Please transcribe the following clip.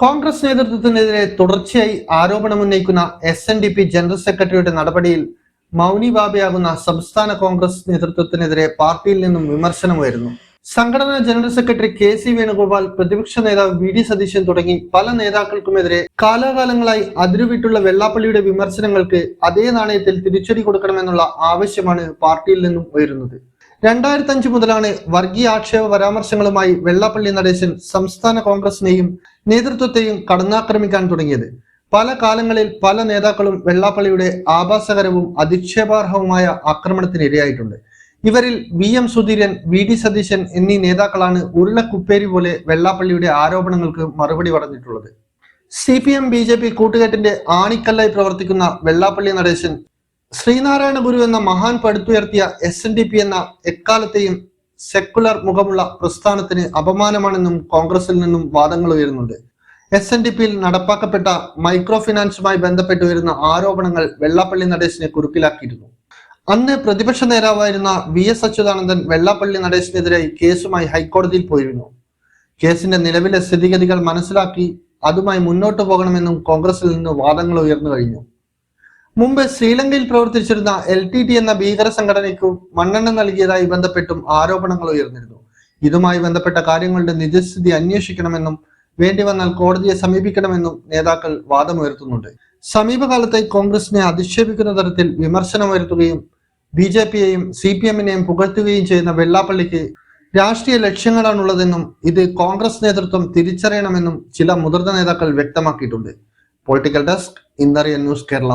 കോൺഗ്രസ് നേതൃത്വത്തിനെതിരെ തുടർച്ചയായി ആരോപണമുന്നയിക്കുന്ന S N D P general സെക്രട്ടറിയുടെ നടപടിയിൽ മൗനി ബാബയാകുന്ന സംസ്ഥാന കോൺഗ്രസ് നേതൃത്വത്തിനെതിരെ പാർട്ടിയിൽ നിന്നും വിമർശനമുയരുന്നു. സംഘടനാ general secretary K C Venugopal പ്രതിപക്ഷ നേതാവ് വി ഡി സതീശൻ തുടങ്ങി പല നേതാക്കൾക്കുമെതിരെ കാലാകാലങ്ങളായി അതിരുവിട്ടുള്ള വെള്ളാപ്പള്ളിയുടെ വിമർശനങ്ങൾക്ക് അതേ നാണയത്തിൽ തിരിച്ചടി കൊടുക്കണമെന്നുള്ള ആവശ്യമാണ് പാർട്ടിയിൽ നിന്നും ഉയരുന്നത്. രണ്ടായിരത്തി അഞ്ച് മുതലാണ് വർഗീയ ആക്ഷേപ പരാമർശങ്ങളുമായി വെള്ളാപ്പള്ളി നടേശൻ സംസ്ഥാന കോൺഗ്രസിനെയും നേതൃത്വത്തെയും കടന്നാക്രമിക്കാൻ തുടങ്ങിയത്. പല കാലങ്ങളിൽ പല നേതാക്കളും വെള്ളാപ്പള്ളിയുടെ ആഭാസകരവും അധിക്ഷേപാർഹവുമായ ആക്രമണത്തിന് ഇരയായിട്ടുണ്ട് ഇവരിൽ V M Sudheeran V D Satheesan എന്നീ നേതാക്കളാണ് ഉരുളക്കുപ്പേരി പോലെ വെള്ളാപ്പള്ളിയുടെ ആരോപണങ്ങൾക്ക് മറുപടി പറഞ്ഞിട്ടുള്ളത്. C P M B J P കൂട്ടുകെട്ടിന്റെ ആണിക്കല്ലായി പ്രവർത്തിക്കുന്ന വെള്ളാപ്പള്ളി നടേശൻ ശ്രീനാരായണ ഗുരു എന്ന മഹാൻ പടുത്തുയർത്തിയ എസ് എൻ ഡി പി എന്ന എക്കാലത്തെയും സെക്കുലർ മുഖമുള്ള പ്രസ്ഥാനത്തിന് അപമാനമാണെന്നും കോൺഗ്രസിൽ നിന്നും വാദങ്ങൾ ഉയരുന്നുണ്ട്. എസ് എൻ ഡി പിയിൽ നടപ്പാക്കപ്പെട്ട മൈക്രോ ഫിനാൻസുമായി ബന്ധപ്പെട്ട് വരുന്ന ആരോപണങ്ങൾ വെള്ളാപ്പള്ളി നടേശിനെ കുറുക്കിലാക്കിയിരുന്നു. അന്ന് പ്രതിപക്ഷ നേതാവായിരുന്ന വി എസ് അച്യുതാനന്ദൻ വെള്ളാപ്പള്ളി നടേശിനെതിരെ കേസുമായി ഹൈക്കോടതിയിൽ പോയിരുന്നു. കേസിന്റെ നിലവിലെ സ്ഥിതിഗതികൾ മനസ്സിലാക്കി അതുമായി മുന്നോട്ട് പോകണമെന്നും കോൺഗ്രസിൽ നിന്ന് വാദങ്ങൾ ഉയർന്നു കഴിഞ്ഞു. മുമ്പ് ശ്രീലങ്കയിൽ പ്രവർത്തിച്ചിരുന്ന എൽ ടി ടി എന്ന ഭീകര സംഘടനയ്ക്കും മണ്ണെണ്ണ നൽകിയതായി ബന്ധപ്പെട്ടും ആരോപണങ്ങൾ ഉയർന്നിരുന്നു. ഇതുമായി ബന്ധപ്പെട്ട കാര്യങ്ങളുടെ നിജസ്ഥിതി അന്വേഷിക്കണമെന്നും വേണ്ടി വന്നാൽ കോടതിയെ സമീപിക്കണമെന്നും നേതാക്കൾ വാദമുയർത്തുന്നുണ്ട്. സമീപകാലത്തായി കോൺഗ്രസിനെ അധിക്ഷേപിക്കുന്ന തരത്തിൽ വിമർശനമുയർത്തുകയും ബി ജെ പിയെയും സി പി എമ്മിനെയും പുകഴ്ത്തുകയും ചെയ്യുന്ന വെള്ളാപ്പള്ളിക്ക് രാഷ്ട്രീയ ലക്ഷ്യങ്ങളാണുള്ളതെന്നും ഇത് കോൺഗ്രസ് നേതൃത്വം തിരിച്ചറിയണമെന്നും ചില മുതിർന്ന നേതാക്കൾ വ്യക്തമാക്കിയിട്ടുണ്ട്. Political desk ഇന്നറിയ news Kerala.